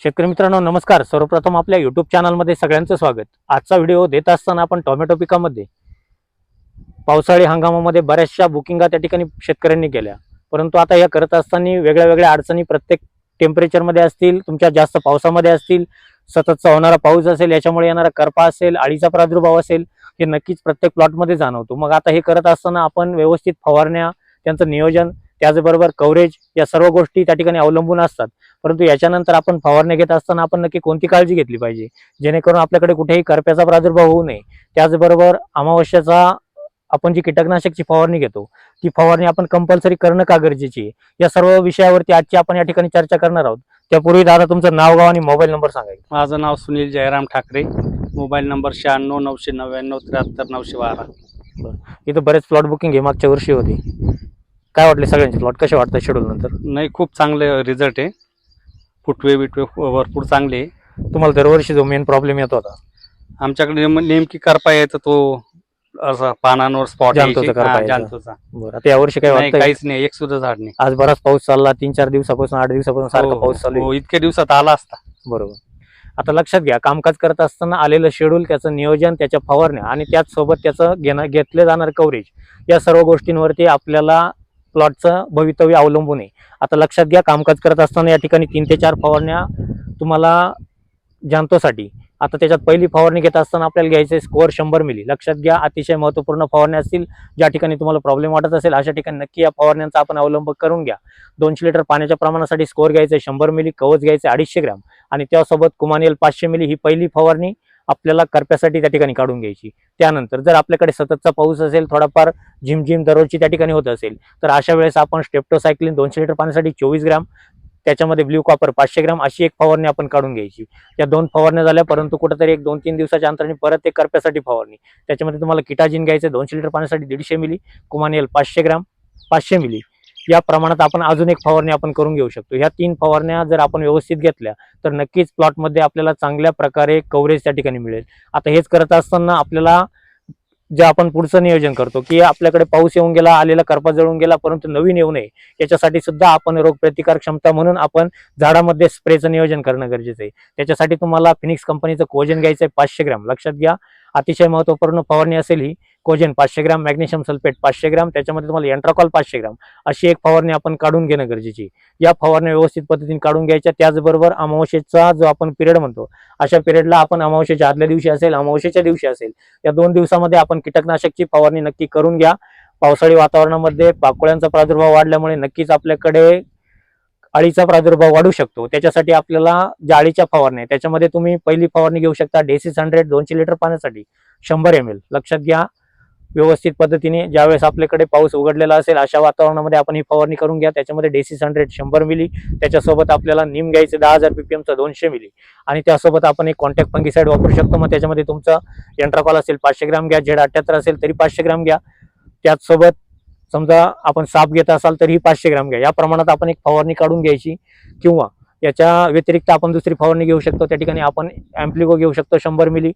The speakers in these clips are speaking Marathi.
शेतकरी मित्रांनो नमस्कार. सर्वप्रथम आपल्या युट्यूब चॅनलमध्ये सगळ्यांचं स्वागत. आजचा व्हिडिओ देत असताना आपण टोमॅटो पिकामध्ये पावसाळी हंगामामध्ये बऱ्याचशा बुकिंगा त्या ठिकाणी शेतकऱ्यांनी केल्या. परंतु आता या करत असताना वेगळ्या वेगळ्या अडचणी प्रत्येक टेम्परेचरमध्ये असतील तुमच्या जास्त पावसामध्ये असतील सततचा होणारा पाऊस असेल याच्यामुळे येणारा करपा असेल अळीचा प्रादुर्भाव असेल हे नक्कीच प्रत्येक प्लॉटमध्ये जाणवतो. मग आता हे करत असताना आपण व्यवस्थित फवारण्या त्यांचं नियोजन त्याचबरोबर कव्हरेज या सर्व गोष्टी त्या ठिकाणी अवलंबून असतात. परंतु याच्यानंतर आपण फवारणी घेत असताना आपण नक्की कोणती काळजी घेतली पाहिजे? जेणेकरून आपल्याकडे कुठेही करप्याचा प्रादुर्भाव होऊ नये. त्याचबरोबर अमावस्याचा आपण जी कीटकनाशकची फवारणी घेतो ती फवारणी आपण कंपल्सरी करणं का गरजेची आहे? या सर्व विषयावरती आजची आपण या ठिकाणी चर्चा करणार आहोत. त्यापूर्वी दादा तुमचं नाव गाव आणि मोबाईल नंबर सांगायचं माझं नाव सुनील जयराम ठाकरे. मोबाईल नंबर शहाण्णव नऊशे नव्याण्णव त्र्याहत्तर नऊशे बारा. इथं बरेच प्लॉट बुकिंग हे मागच्या वर्षी होती. काय वाटले सगळ्यांचे प्लॉट कसे वाटतात शेड्यूल नंतर? नाही खूप चांगले रिझल्ट आहे. फुटवे बिटवे भरपूर चांगले आहे. तुम्हाला दरवर्षी जो मेन प्रॉब्लेम येत होता आमच्याकडे नेम- नेमकी करपा येतं तो असा पानांवर स्पॉट करपा यायचा. जांतूचा बरं आता यावर्षी काय नाही वाटतं काहीच नाही एक सुद्धा झाड नाही. आज बराच पाऊस चालला तीन चार दिवसापासून आठ दिवसापासून सारखा हो, पाऊस चालू आहे. हो, इतक्या दिवसात आला असता. बरोबर. आता लक्षात घ्या कामकाज करत असताना आलेलं शेड्यूल त्याचं नियोजन त्याच्या फवारण्या आणि त्याच सोबत त्याचं घेणं घेतलं जाणार कव्हरेज या सर्व गोष्टींवरती आपल्याला प्लॉटचं भवितव्य अवलंबून आहे. आता लक्षात घ्या कामकाज करत असताना या ठिकाणी तीन ते चार फवारण्या तुम्हाला जाणतोसाठी. आता त्याच्यात पहिली फवारणी घेत असताना आपल्याला घ्यायचे स्कोअर शंभर मिली लक्षात घ्या अतिशय महत्त्वपूर्ण फवारण्या असतील ज्या ठिकाणी तुम्हाला प्रॉब्लेम वाटत असेल अशा ठिकाणी नक्की या फवारण्यांचा आपण अवलंब करून घ्या. दोनशे लिटर पाण्याच्या प्रमाणासाठी स्कोअर घ्यायचे शंभर मिली कवच घ्यायचे अडीचशे ग्रॅम. आणि त्यासोबत कुमानियल पाचशे मिली ही पहिली फवारणी. आपल्याला करप्यासाठी त्या ठिकाणी काढून घ्यायची. त्यानंतर जर आपल्याकडे सततचा पाऊस असेल थोडाफार झिमझिम दररोजची त्या ठिकाणी होत असेल तर अशा वेळेस आपण स्टेप्टोसायक्लिन दोनशे लिटर पाण्यासाठी चोवीस ग्रॅम त्याच्यामध्ये ब्ल्यू कॉपर पाचशे ग्राम अशी एक फवारणी आपण काढून घ्यायची. या दोन फवारण्या झाल्या परंतु कुठेतरी एक दोन तीन दिवसाच्या अंतराने परत एक करप्यासाठी फवारणी. त्याच्यामध्ये तुम्हाला किटाजिन घ्यायचं दोनशे लिटर पाण्यासाठी दीडशे मिली कुमानियल पाचशे ग्राम पाचशे मिली. या प्रमाणात आपण अजून एक फवारणी आपण करून घेऊ शकतो. ह्या तीन फवारण्या जर आपण व्यवस्थित घेतल्या तर नक्कीच प्लॉटमध्ये आपल्याला चांगल्या प्रकारे कव्हरेज त्या ठिकाणी मिळेल. आता हेच करत असताना आपल्याला जे आपण पुढचं नियोजन करतो की आपल्याकडे पाऊस येऊन गेला आलेला करपा जळून गेला परंतु नवीन येऊ नये याच्यासाठी सुद्धा आपण रोगप्रतिकार क्षमता म्हणून आपण झाडामध्ये स्प्रेचं नियोजन करणं गरजेचं आहे. त्याच्यासाठी तुम्हाला फिनिक्स कंपनीचं कोजन घ्यायचं आहे पाचशे ग्रॅम. लक्षात घ्या अतिशय महत्त्वपूर्ण फवारणी असेल ही. कोजेन पाचशे ग्राम मॅग्नेशियम सल्फेट पाचशे ग्राम त्याच्यामध्ये तुम्हाला एन्ट्राकॉल पाचशे ग्राम अशी एक फवारणी आपण काढून घेणं गरजेची. या फवारण्या व्यवस्थित पद्धतीने काढून घ्यायच्या. त्याचबरोबर अमावस्येचा जो आपण पिरियड म्हणतो अशा पिरियडला आपण अमावस्येच्या आदल्या दिवशी असेल अमावस्येच्या दिवशी असेल या दोन दिवसामध्ये आपण कीटकनाशकची फवारणी नक्की करून घ्या. पावसाळी वातावरणामध्ये पाकोळ्यांचा प्रादुर्भाव वाढल्यामुळे नक्कीच आपल्याकडे अळीचा प्रादुर्भाव वाढू शकतो. त्याच्यासाठी आपल्याला ज्या अळीच्या फवारण्या त्याच्यामध्ये तुम्ही पहिली फवारणी घेऊ शकता. डेसिस हंड्रेड दोनशे लिटर पाण्यासाठी. शंभर एम एल लक्षात घ्या. व्यवस्थित पद्धतीने ज्यावेळेस आपल्याकडे पाऊस उघडलेला असेल अशा वातावरणामध्ये आपण ही फवारणी करून घ्या. त्याच्यामध्ये डेसिस हंड्रेड शंभर मिली त्याच्यासोबत आपल्याला निम घ्यायचं दहा हजार पीपीएमचं दोनशे मिली. आणि त्यासोबत आपण एक कॉन्टॅक्ट फंगीसाईड वापरू शकतो. मग त्याच्यामध्ये तुमचं एंट्राकॉल असेल पाचशे ग्राम घ्या. झेड अठ्याहत्तर असेल तरी पाचशे ग्राम घ्या. त्याचसोबत समजा आपण साप घेत असाल तर ही पाचशे ग्राम घ्या. या प्रमाणात आपण एक फवारणी काढून घ्यायची. किंवा याच्या व्यतिरिक्त आपण दुसरी फवारणी घेऊ शकतो. त्या ठिकाणी आपण ॲम्प्लिगो घेऊ शकतो शंभर मिली.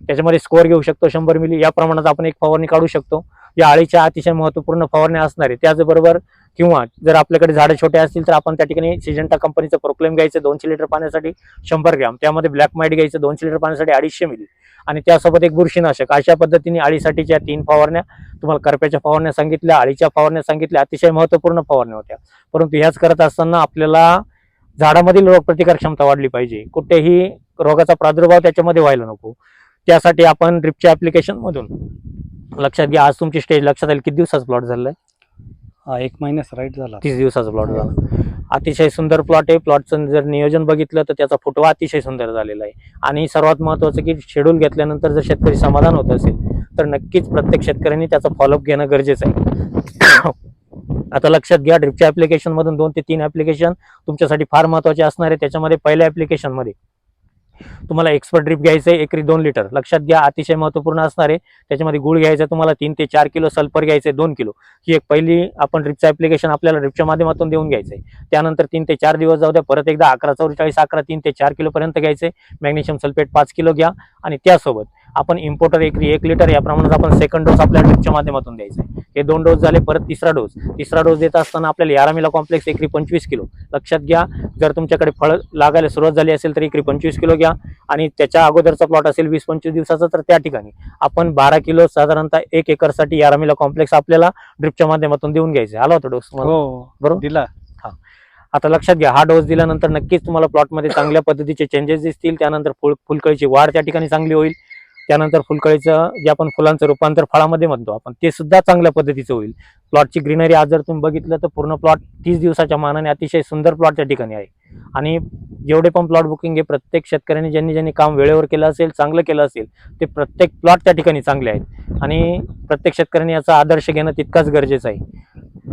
त्याच्यामध्ये स्कोअर घेऊ शकतो शंभर मिली या प्रमाणात आपण एक फवारणी काढू शकतो. या अळीच्या अतिशय महत्त्वपूर्ण फवारण्या असणार आहे त्याचबरोबर किंवा जर आपल्याकडे झाडं छोटे असतील तर आपण त्या ठिकाणी सिजंटा कंपनीचं प्रोक्लेम घ्यायचं दोनशे लिटर पाण्यासाठी शंभर ग्रॅम. त्यामध्ये ब्लॅक माईट घ्यायचं दोनशे लिटर पाण्यासाठी अडीचशे मिली. आणि त्यासोबत एक बुरशीनाशक. अशा पद्धतीने अळीसाठीच्या तीन फवारण्या तुम्हाला करप्याच्या फवारण्या सांगितल्या अळीच्या फवारण्या सांगितल्या. अतिशय महत्त्वपूर्ण फवारण्या होत्या. परंतु ह्याच करत असताना आपल्याला झाडामधील रोगप्रतिकार क्षमता वाढली पाहिजे. कुठेही रोगाचा प्रादुर्भाव त्याच्यामध्ये व्हायला नको. त्यासाठी आपण ड्रिपच्या ऍप्लिकेशन मधून लक्षात घ्या. आज तुमची स्टेज लक्षात आली किती दिवसाचा प्लॉट झालाय? हा, एक महिन्याचा राईट झाला. तीस दिवसाचा प्लॉट झाला. अतिशय सुंदर प्लॉट आहे. प्लॉटचं जर नियोजन बघितलं तर त्याचा फुटवा अतिशय सुंदर झालेला आहे. आणि सर्वात महत्वाचं की शेड्यूल घेतल्यानंतर जर शेतकरी समाधान होत असेल तर नक्कीच प्रत्येक शेतकऱ्यांनी त्याचा फॉलोअप घेणं गरजेचं आहे. आता लक्षात घ्या ड्रिपच्या ऍप्लिकेशन मधून दोन ते तीन ऍप्लिकेशन तुमच्यासाठी फार महत्त्वाचे असणार आहे. त्याच्यामध्ये पहिल्या ऍप्लिकेशनमध्ये तुम्हाला एक्सपर्ट ड्रिप घ्यायचं आहे एकरी दोन लिटर लक्षात घ्या अतिशय महत्त्वपूर्ण असणार आहे. त्याच्यामध्ये गुळ घ्यायचा तुम्हाला तीन ते चार किलो सल्फर घ्यायचं आहे दोन किलो. ही एक पहिली आपण ड्रिपचं ऍप्लिकेशन आपल्याला ड्रिपच्या माध्यमातून देऊन घ्यायचं आहे. त्यानंतर तीन ते चार दिवस जाऊ द्या परत एकदा अकरा चौवेचाळीस अकरा तीन ते चार किलोपर्यंत घ्यायचे मॅग्नेशियम सल्फेट पाच किलो घ्या आणि त्यासोबत आपण इम्पोर्टर एकरी एक लिटर या प्रमाणात आपण सेकंड डोस आपल्या ड्रिपच्या माध्यमातून द्यायचा आहे. हे दोन डोस झाले परत तिसरा डोस. तिसरा डोस देत असताना आपल्याला यारामिला कॉम्प्लेक्स एकरी पंचवीस किलो. लक्षात घ्या जर तुमच्याकडे फळ लागायला सुरुवात झाली असेल तर एकरी पंचवीस किलो घ्या. आणि त्याच्या अगोदरचा प्लॉट असेल वीस पंचवीस दिवसाचा तर त्या ठिकाणी आपण बारा किलो साधारणतः एक एकरसाठी यारामिला कॉम्प्लेक्स आपल्याला ड्रिपच्या माध्यमातून देऊन घ्यायचे आला होता डोस हो बरोबर. दिला. आता लक्षात घ्या हा डोस दिल्यानंतर नक्कीच तुम्हाला प्लॉटमध्ये चांगल्या पद्धतीचे चेंजेस दिसतील. त्यानंतर फुल फुलकळीची वाढ त्या ठिकाणी चांगली होईल. त्यानंतर फुलकळीचं जे आपण फुलांचं रूपांतर फळामध्ये म्हणतो आपण ते सुद्धा चांगल्या पद्धतीचं होईल. प्लॉटची ग्रीनरी आज जर तुम्ही बघितलं तर पूर्ण प्लॉट तीस दिवसाच्या मानाने अतिशय सुंदर प्लॉट त्या ठिकाणी आहे. आणि जेवढे पण प्लॉट बुकिंग हे प्रत्येक शेतकऱ्यांनी ज्यांनी ज्यांनी काम वेळेवर केलं असेल चांगलं केलं असेल ते प्रत्येक प्लॉट त्या ठिकाणी चांगले आहेत. आणि प्रत्येक शेतकऱ्यांनी याचा आदर्श घेणं तितकाच गरजेचं आहे.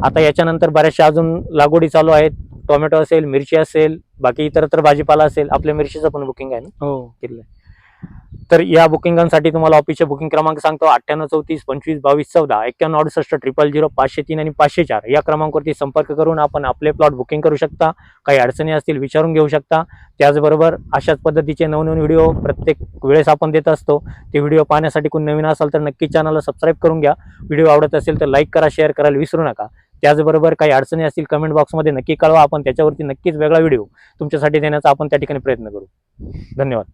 आता याच्यानंतर बऱ्याचशा अजून लागवडी चालू आहेत. टोमॅटो असेल मिरची असेल बाकी इतरत्र भाजीपाला असेल आपल्या मिरचीचं पण बुकिंग आहे ना? हो. आहे. तर या बुकिंगांसाठी तुम्हाला ऑफिसचे बुकिंग क्रमांक सांगतो अठ्ठ्याण्णव चौतीस पंचवीस बावीस चौदा एक्क्याण्णव अडुसष्ट ट्रिपल झिरो पाचशे तीन आणि पाचशे चार या क्रमांकावरती संपर्क करून आपण आपले प्लॉट बुकिंग करू शकता. काही अडचणी असतील विचारून घेऊ शकता. त्याचबरोबर अशाच पद्धतीचे नवनवीन व्हिडिओ प्रत्येक वेळेस आपण देत असतो. ते व्हिडिओ पाहण्यासाठी कोण नवीन असाल तर नक्की चॅनलला सबस्क्राईब करून घ्या. व्हिडिओ आवडत असेल तर लाईक करा शेअर करायला विसरू नका. त्याचबरोबर काही अडचणी असतील कमेंट बॉक्समध्ये नक्की कळवा. आपण त्याच्यावरती नक्कीच वेगळा व्हिडिओ तुमच्यासाठी देण्याचा आपण त्या ठिकाणी प्रयत्न करू. धन्यवाद.